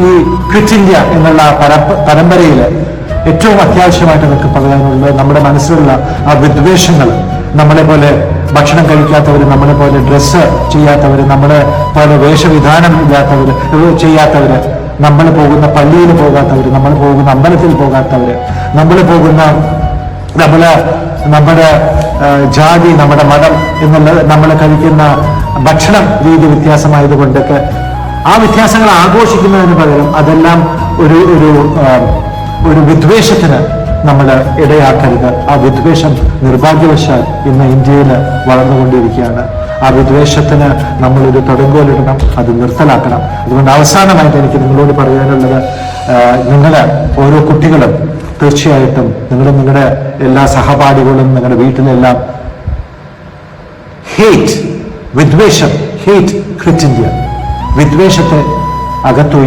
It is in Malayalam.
ഈ ക്വിറ്റ് ഇന്ത്യ എന്നുള്ള പരമ്പരയിൽ ഏറ്റവും അത്യാവശ്യമായിട്ട് നമുക്ക് പറയാനുള്ളത് നമ്മുടെ മനസ്സിലുള്ള ആ വിദ്വേഷങ്ങൾ നമ്മളെ പോലെ ഭക്ഷണം കഴിക്കാത്തവർ നമ്മളെ പോലെ ഡ്രസ്സ് ചെയ്യാത്തവർ നമ്മളെ പോലെ വേഷവിധാനം ഇല്ലാത്തവർ ചെയ്യാത്തവർ നമ്മൾ പോകുന്ന പള്ളിയിൽ പോകാത്തവർ നമ്മൾ പോകുന്ന അമ്പലത്തിൽ പോകാത്തവർ നമ്മൾ പോകുന്ന നമ്മളെ നമ്മുടെ ജാതി നമ്മുടെ മതം എന്നുള്ളത് നമ്മൾ കഴിക്കുന്ന ഭക്ഷണം രീതി വ്യത്യാസമായതുകൊണ്ടൊക്കെ ആ വ്യത്യാസങ്ങൾ ആഘോഷിക്കുന്നതിന് പകരം അതെല്ലാം ഒരു ഒരു ഒരു വിദ്വേഷത്തിന് നമ്മൾ ഇടയാക്കരുത്. ആ വിദ്വേഷം നിർഭാഗ്യവശാൽ ഇന്ന് ഇന്ത്യയിൽ വളർന്നുകൊണ്ടിരിക്കുകയാണ്. ആ വിദ്വേഷത്തിന് നമ്മളൊരു തൊടുങ്കോലിടണം അത് നിർത്തലാക്കണം. അതുകൊണ്ട് അവസാനമായിട്ട് എനിക്ക് നിങ്ങളോട് പറയാനുള്ളത് നിങ്ങൾ ഓരോ കുട്ടികളും തീർച്ചയായിട്ടും നിങ്ങളും നിങ്ങളുടെ എല്ലാ സഹപാഠികളും നിങ്ങളുടെ വീട്ടിലെല്ലാം ഹേറ്റ് വിദ്വേഷം ഹേറ്റ് ക്രിറ്റ് ഇന്ത്യ വിദ്വേഷത്തെ അകത്തു